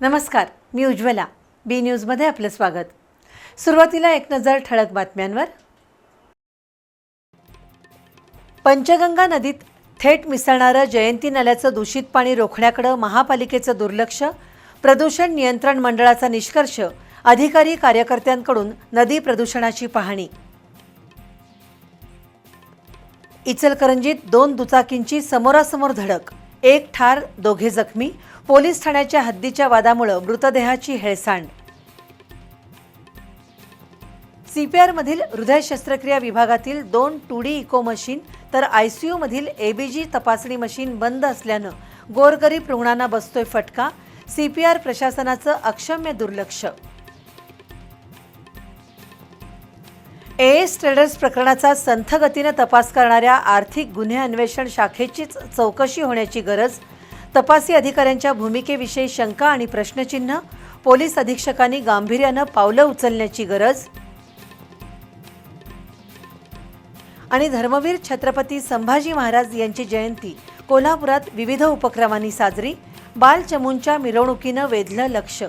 नमस्कार मी उज्ज्वला. बी न्यूजमध्ये आपलं स्वागत. सुरुवातीला एक नजर ठळक बातम्यांवर. पंचगंगा नदीत थेट मिसळणारं जयंती नाल्याचं दूषित पाणी रोखण्याकडं महापालिकेचं दुर्लक्ष प्रदूषण नियंत्रण मंडळाचा निष्कर्ष अधिकारी कार्यकर्त्यांकडून नदी प्रदूषणाची पाहणी. इचलकरंजीत दोन दुचाकींची समोरासमोर धडक. एक ठार दोघे जखमी. पोलीस ठाण्याच्या हद्दीच्या वादामुळं मृतदेहाची हेळसांड. सीपीआरमधील हृदय शस्त्रक्रिया विभागातील दोन टू डी इको मशीन तर आयसीयूमधील एबीजी तपासणी मशीन बंद असल्यानं गोरगरीब रुग्णांना बसतोय फटका. सीपीआर प्रशासनाचं अक्षम्य दुर्लक्ष. एएस ट्रेडर्स प्रकरणाचा संथगतीनं तपास करणाऱ्या आर्थिक गुन्हे अन्वेषण शाखेचीच चौकशी होण्याची गरज तपासी अधिकाऱ्यांच्या भूमिकेविषयी शंका आणि प्रश्नचिन्ह पोलीस अधीक्षकांनी गांभीर्यानं पावलं उचलण्याची गरज आणि धर्मवीर छत्रपती संभाजी महाराज यांची जयंती कोल्हापुरात विविध उपक्रमांनी साजरी बालचमूंच्या मिरवणुकीनं वेधलं लक्ष.